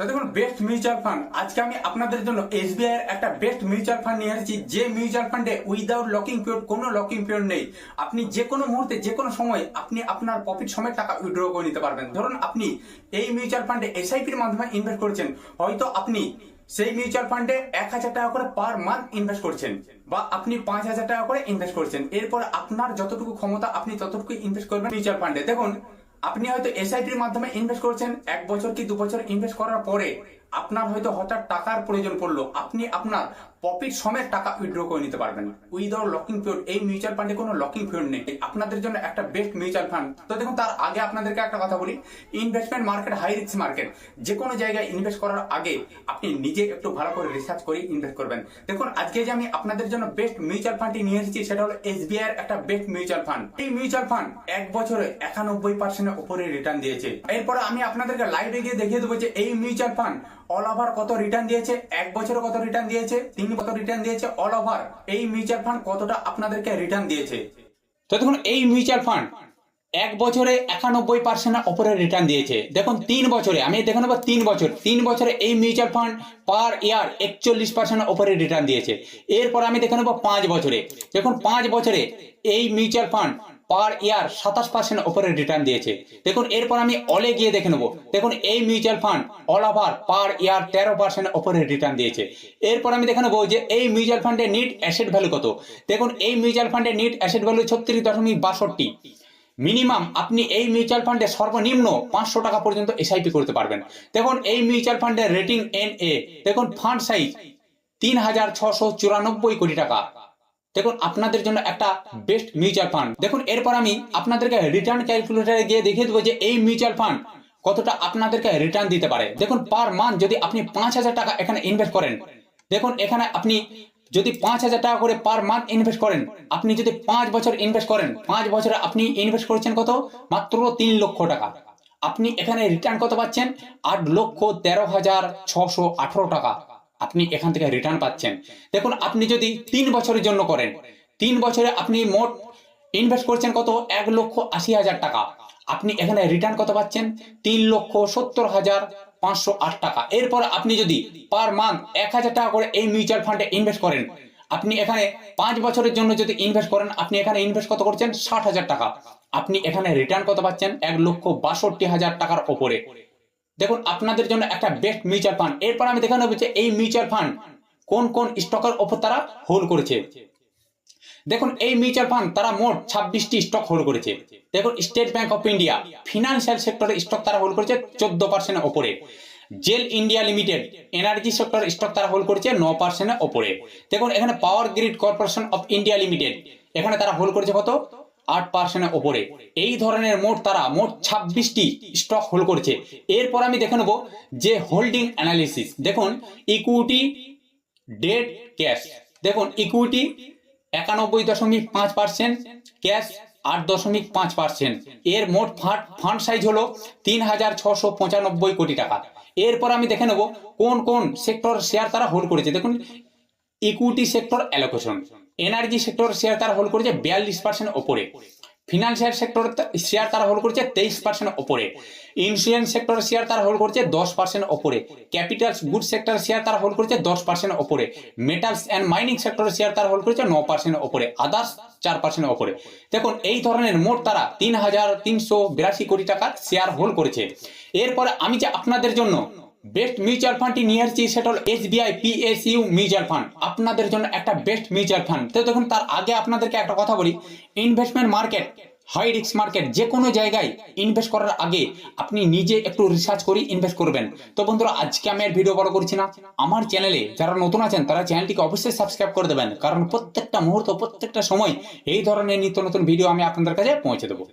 তো দেখুন best mutual fund আজকে আমি আপনাদের জন্য এসবিআই এর একটা বেস্ট মিউচুয়াল ফান্ড নিয়ে এসেছি। যে মিউচুয়াল ফান্ডে উইদাউট লকিং পিরিয়ড কোনো লকিং পিরিয়ড নেই। আপনি যে কোনো মুহূর্তে, যে কোনো সময় আপনি আপনার প্রফিট সময় টাকা উইথড্র করে নিতে পারবেন। ধরুন আপনি এই মিউচুয়াল ফান্ডে এসআইপির মাধ্যমে ইনভেস্ট করেছেন। হয়তো আপনি সেই মিউচুয়াল ফান্ডে এক হাজার টাকা করে পার মান্থ ইনভেস্ট করছেন বা আপনি পাঁচ হাজার টাকা করে ইনভেস্ট করছেন। এরপর আপনার যতটুকু ক্ষমতা, আপনি ততটুকু ইনভেস্ট করবেন মিউচুয়াল ফান্ডে দেখুন আপনি হয়তো এসআইপির মাধ্যমে ইনভেস্ট করছেন এক বছর কি দু বছর ইনভেস্ট করার পরে আপনার হয়তো হঠাৎ টাকার প্রয়োজন পড়ল, আপনি আপনার প্রফিট সমেত টাকা উইথড্র করে নিতে পারবেন। উইদাউট লকিং পিরিয়ড এই মিউচুয়াল ফান্ডে কোনো লকিং পিরিয়ড নেই। আপনাদের জন্য একটা বেস্ট মিউচুয়াল ফান্ড তো দেখুন, তার আগে আপনাদেরকে একটা কথা বলি। Investment market high risk market যে কোনো জায়গায় ইনভেস্ট করার আগে আপনি নিজে একটু ভালো করে রিসার্চ করে ইনভেস্ট করবেন। দেখুন, আজকে যে আমি আপনাদের জন্য বেস্ট মিউচুয়াল ফান্ডটি নিয়ে এসেছি, সেটা হলো এসবিআই এর একটা বেস্ট মিউচুয়াল ফান্ড এই মিউচুয়াল ফান্ড এক বছরে একানব্বই পার্সেন্টের উপরে রিটার্ন দিয়েছে। এরপরে আমি আপনাদেরকে লাইভে গিয়ে দেখিয়ে দেবো যে এই মিউচুয়াল ফান্ড অল ওভার কত রিটার্ন দিয়েছে? এক বছরে কত রিটার্ন দিয়েছে? তিন কত রিটার্ন দিয়েছে? অল ওভার এই মিউচুয়াল ফান্ড কতটা আপনাদেরকে রিটার্ন দিয়েছে? তো দেখুন, এই মিউচুয়াল ফান্ড এক বছরে একানব্বই পার্সেন্টের ওপরে রিটার্ন দিয়েছে। দেখুন, তিন বছরে, আমি দেখে নেব তিন বছর। তিন বছরে এই মিউচুয়াল ফান্ড পার ইয়ার একচল্লিশ পার্সেন্টের ওপরে রিটার্ন দিয়েছে। এরপর আমি দেখে নেব পাঁচ বছরে। দেখুন, পাঁচ বছরে এই মিউচুয়াল ফান্ড পার ইয়ার সাতাশ পার্সেন্ট ওপরে রিটার্ন দিয়েছে। দেখুন, এরপর আমি অলে গিয়ে দেখে নেব। দেখুন, এই mutual fund all over per year তেরো পার্সেন্ট ওপরে রিটার্ন দিয়েছে। এরপর আমি দেখে নেব যে এই মিউচুয়াল ফান্ডের নিট অ্যাসেট ভ্যালু কত। দেখুন, এই মিউচুয়াল ফান্ডের নিট অ্যাসেট ভ্যালু ছত্রিশ দশমিক বাষট্টি। মিনিমাম আপনি এই মিউচুয়াল ফান্ডে সর্বনিম্ন পাঁচশো টাকা পর্যন্ত এসআইপি করতে পারবেন। দেখুন, এই মিউচুয়াল ফান্ডের রেটিং এন এ দেখুন ফান্ড সাইজ তিন হাজার ছশো চুরানব্বই কোটি টাকা। দেখুন আপনাদের জন্য একটা বেস্ট মিউচুয়াল ফান্ড দেখুন এরপর আমি আপনাদেরকে রিটার্ন ক্যালকুলেটারে গিয়ে দেখিয়ে দেবো যে এই মিউচুয়াল ফান্ড কতটা আপনাদেরকে রিটার্ন দিতে পারে। দেখুন পার মান্থ যদি আপনি পাঁচ হাজার টাকা এখানে ইনভেস্ট করেন দেখুন এখানে আপনি যদি পাঁচ হাজার টাকা করে পার মান্থ ইনভেস্ট করেন আপনি যদি পাঁচ বছর ইনভেস্ট করেন পাঁচ বছরে আপনি ইনভেস্ট করেছেন কত? মাত্র তিন লক্ষ টাকা। আপনি এখানে রিটার্ন কত পাচ্ছেন? আট লক্ষ তেরো হাজার ছশো আঠারো টাকা। আপনি এখান থেকে রিটার্ন পাচ্ছেন। দেখুন, আপনি যদি তিন বছরের জন্য করেন, তিন বছরে আপনি মোট ইনভেস্ট করছেন কত? এক লক্ষ আশি হাজার টাকা। আপনি এখানে রিটার্ন কত পাচ্ছেন? তিন লক্ষ সত্তর হাজার পাঁচশো আট টাকা। এরপর আপনি যদি পার মান্থ এক হাজার টাকা করে এই মিউচুয়াল ফান্ডে ইনভেস্ট করেন, আপনি এখানে পাঁচ বছরের জন্য যদি ইনভেস্ট করেন, আপনি এখানে ইনভেস্ট কত করছেন? ষাট হাজার টাকা। আপনি এখানে রিটার্ন কত পাচ্ছেন? এক লক্ষ বাষট্টি হাজার টাকার ওপরে। দেখুন, আপনাদের জন্য একটা বেস্ট মিউচুয়াল ফান্ড এরপর আমি দেখানো হচ্ছে এই মিউচুয়াল ফান্ড কোন কোন স্টকের ওপর তারা হোল্ড করেছে। দেখুন, এই মিউচুয়াল ফান্ড তারা মোট ছাব্বিশটি স্টক হোল্ড করেছে। দেখুন State Bank of India financial সেক্টরের স্টক তারা হোল্ড করেছে চোদ্দ পার্সেন্টের ওপরে। GAIL India limited energy sector stock তারা হোল্ড করেছে ন পার্সেন্টের ওপরে। দেখুন, এখানে power grid corporation of India limited এখানে তারা হোল্ড করেছে কত? আট পার্সেন্টের ওপরে। এই ধরনের মোট তারা মোট ছাব্বিশটি স্টক হোল্ড করেছে। এরপর আমি দেখে নেব যে হোল্ডিং অ্যানালিসিস দেখুন ইকুইটি ডেট ক্যাশ দেখুন ইকুইটি একানব্বই দশমিক পাঁচ পার্সেন্ট ক্যাশ আট দশমিক পাঁচ পার্সেন্ট এর মোট ফান্ড ফান্ড সাইজ হলো তিন হাজার ছশো পঁচানব্বই কোটি টাকা। এরপর আমি দেখে নেব কোন কোন সেক্টর শেয়ার তারা হোল্ড করেছে। দেখুন equity sector allocation energy sector share তারা হোল্ড করেছে বিয়াল্লিশ পার্সেন্ট ওপরে। ফিনান্সিয়াল সেক্টর শেয়ার তারা হোল্ড করেছে তেইশ পার্সেন্ট ওপরে। ইন্স্যুরেন্স সেক্টর শেয়ার তারা হোল্ড করেছে দশ পার্সেন্ট ওপরে। ক্যাপিটাল গুড সেক্টর শেয়ার তারা হোল্ড করেছে দশ পার্সেন্ট ওপরে। Metals and mining sector share তারা হোল্ড করেছে ন পার্সেন্ট ওপরে। আদার্স চার পার্সেন্ট ওপরে। দেখুন, এই ধরনের মোট তারা তিন হাজার তিনশো বিরাশি কোটি টাকার শেয়ার হোল্ড করেছে। এরপরে আমি যে আপনাদের জন্য বেস্ট মিউচুয়াল ফান্ডটি নিয়ে আসছি সেটা হলো এসবিআই পিএসইউ মিউচুয়াল ফান্ড আপনাদের জন্য একটা বেস্ট মিউচুয়াল ফান্ড তো দেখুন, তার আগে আপনাদেরকে একটা কথা বলি। Investment market high risk market যে কোনো জায়গায় ইনভেস্ট করার আগে আপনি নিজে একটু রিসার্চ করে ইনভেস্ট করবেন। তো বন্ধুরা, আজকে আমি আর ভিডিও বড় করছি না। আমার চ্যানেলে যারা নতুন আছেন, তারা চ্যানেলটিকে অবশ্যই সাবস্ক্রাইব করে দেবেন। কারণ প্রত্যেকটা মুহূর্ত, প্রত্যেকটা সময় এই ধরনের নিত্য নতুন ভিডিও আমি আপনাদের কাছে পৌঁছে দেবো।